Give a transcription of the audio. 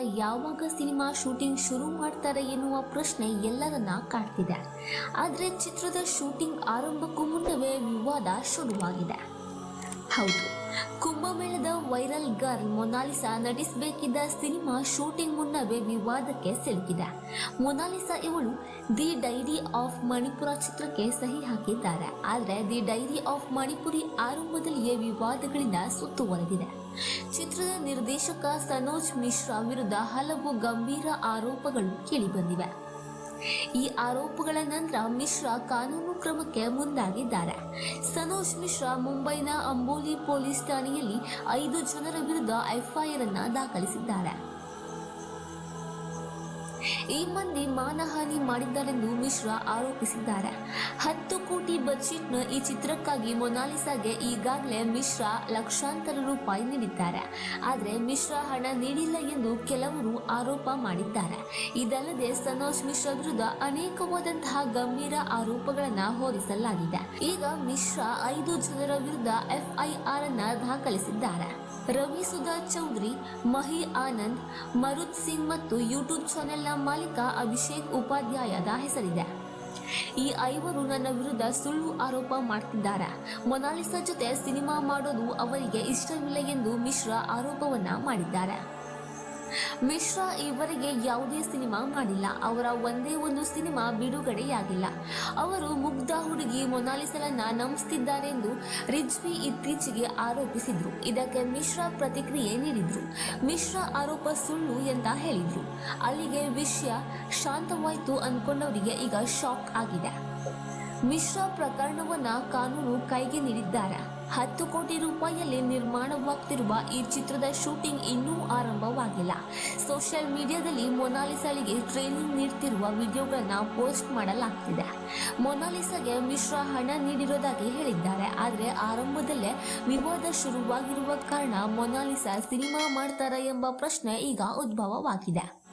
ಯಾವಾಗ cinema shooting ಶುರು ಮಾಡ್ತಾರೆ ಎನ್ನುವ ಪ್ರಶ್ನೆ ಎಲ್ಲರನ್ನ ಕಾಡ್ತಿದೆ. ಆದರೆ ಚಿತ್ರದ ಶೂಟಿಂಗ್ ಆರಂಭಕ್ಕೂ ಮುನ್ನವೇ ವಿವಾದ ಶುರುವಾಗಿದೆ. ಹೌದು. ಕುಂಭಮೇಳದ ವೈರಲ್ ಗರ್ಲ್ ಮೊನಾಲಿಸಾ ನಟಿಸಬೇಕಿದ್ದ ಸಿನಿಮಾ ಶೂಟಿಂಗ್ ಮುನ್ನವೇ ವಿವಾದಕ್ಕೆ ಸಿಲುಕಿದೆ. ಮೊನಾಲಿಸಾ ಇವಳು ದಿ ಡೈರಿ ಆಫ್ ಮಣಿಪುರ ಚಿತ್ರಕ್ಕೆ ಸಹಿ ಹಾಕಿದ್ದಾರೆ. ಆದರೆ ದಿ ಡೈರಿ ಆಫ್ ಮಣಿಪುರಿ ಆರಂಭದಲ್ಲಿಯೇ ವಿವಾದಗಳಿಂದ ಸುತ್ತುವರೆದಿದೆ ಚಿತ್ರದ ನಿರ್ದೇಶಕ ಸನೋಜ್ ಮಿಶ್ರಾ ವಿರುದ್ಧ ಹಲವು ಗಂಭೀರ ಆರೋಪಗಳು ಕೇಳಿಬಂದಿವೆ ಈ ಆರೋಪಗಳ ನಂತರ ಮಿಶ್ರಾ ಕಾನೂನು ಕ್ರಮಕ್ಕೆ ಮುಂದಾಗಿದ್ದಾರೆ. ಸನೋಜ್ ಮಿಶ್ರಾ ಮುಂಬೈನ ಅಂಬೋಲಿ ಪೊಲೀಸ್ ಠಾಣೆಯಲ್ಲಿ ಐದು ಜನರ ವಿರುದ್ಧ ಎಫ್ಐಆರ್ ಅನ್ನ ದಾಖಲಿಸಿದ್ದಾರೆ. ಈ ಮಂದಿ ಮಾನಹಾನಿ ಮಾಡಿದ್ದಾರೆಂದು ಮಿಶ್ರಾ ಆರೋಪಿಸಿದ್ದಾರೆ. ಹತ್ತು ಕೋಟಿ ಬಜೆಟ್ನ ಈ ಚಿತ್ರಕ್ಕಾಗಿ ಮೊನಾಲಿಸಾಗೆ ಈಗಾಗಲೇ ಮಿಶ್ರಾ ಲಕ್ಷಾಂತರ ರೂಪಾಯಿ ನೀಡಿದ್ದಾರೆ. ಆದರೆ ಮಿಶ್ರಾ ಹಣ ನೀಡಿಲ್ಲ ಎಂದು ಕೆಲವರು ಆರೋಪ ಮಾಡಿದ್ದಾರೆ. ಇದಲ್ಲದೆ ಸನೋಜ್ ಮಿಶ್ರಾ ವಿರುದ್ಧ ಅನೇಕವಾದಂತಹ ಗಂಭೀರ ಆರೋಪಗಳನ್ನು ಹೊರಿಸಲಾಗಿದೆ. ಈಗ ಮಿಶ್ರಾ ಐದು ಜನರ ವಿರುದ್ಧ ಎಫ್ಐಆರ್ ಅನ್ನ ದಾಖಲಿಸಿದ್ದಾರೆ. ರವಿ ಸುಧಾ ಚೌಧರಿ, ಮಹಿ ಆನಂದ್, ಮರುತ್ ಸಿಂಗ್ ಮತ್ತು ಯೂಟ್ಯೂಬ್ ಚಾನೆಲ್ನ ಮಾಲೀಕ ಅಭಿಷೇಕ್ ಉಪಾಧ್ಯಾಯದ ಹೆಸರಿದೆ. ಈ ಐವರು ನನ್ನ ವಿರುದ್ಧ ಸುಳ್ಳು ಆರೋಪ ಮಾಡ್ತಿದ್ದಾರೆ. ಮೊನಾಲಿಸಾ ಜೊತೆ ಸಿನಿಮಾ ಮಾಡೋದು ಅವರಿಗೆ ಇಷ್ಟವಿಲ್ಲ ಎಂದು ಮಿಶ್ರಾ ಆರೋಪವನ್ನ ಮಾಡಿದ್ದಾರೆ. ಮಿಶ್ರಾ ಈವರೆಗೆ ಯಾವುದೇ ಸಿನಿಮಾ ಮಾಡಿಲ್ಲ. ಅವರ ಒಂದೇ ಒಂದು ಸಿನಿಮಾ ಬಿಡುಗಡೆಯಾಗಿಲ್ಲ. ಅವರು ಮುಗ್ಧ ಹುಡುಗಿ ಮೊನಾಲಿಸಲನ್ನ ನಂಬಿಸುತ್ತಿದ್ದಾರೆಂದು ರಿಜ್ವಿ ಇತ್ತೀಚೆಗೆ ಆರೋಪಿಸಿದ್ರು. ಇದಕ್ಕೆ ಮಿಶ್ರಾ ಪ್ರತಿಕ್ರಿಯೆ ನೀಡಿದ್ರು. ಮಿಶ್ರಾ ಆರೋಪ ಸುಳ್ಳು ಅಂತ ಹೇಳಿದ್ರು. ಅಲ್ಲಿಗೆ ವಿಷಯ ಶಾಂತವಾಯ್ತು ಅನ್ಕೊಂಡವರಿಗೆ ಈಗ ಶಾಕ್ ಆಗಿದೆ. ಮಿಶ್ರಾ ಪ್ರಕರಣವನ್ನ ಕಾನೂನು ಕೈಗೆ ನೀಡಿದ್ದಾರೆ. ಹತ್ತು ಕೋಟಿ ರೂಪಾಯಿಯಲ್ಲಿ ನಿರ್ಮಾಣವಾಗ್ತಿರುವ ಈ ಚಿತ್ರದ ಶೂಟಿಂಗ್ ಇನ್ನೂ ಆರಂಭವಾಗಿಲ್ಲ. ಸೋಷಿಯಲ್ ಮೀಡಿಯಾದಲ್ಲಿ ಮೊನಾಲಿಸಾಳಿಗೆ ಟ್ರೈನಿಂಗ್ ನೀಡ್ತಿರುವ ವಿಡಿಯೋಗಳನ್ನ ಪೋಸ್ಟ್ ಮಾಡಲಾಗ್ತಿದೆ. ಮೊನಾಲಿಸಾಗೆ ಮಿಶ್ರಾ ಹಣ ನೀಡಿರೋದಾಗಿ ಹೇಳಿದ್ದಾರೆ. ಆದರೆ ಆರಂಭದಲ್ಲೇ ವಿವಾದ ಶುರುವಾಗಿರುವ ಕಾರಣ ಮೊನಾಲಿಸಾ ಸಿನಿಮಾ ಮಾಡ್ತಾರಾ ಎಂಬ ಪ್ರಶ್ನೆ ಈಗ ಉದ್ಭವವಾಗಿದೆ.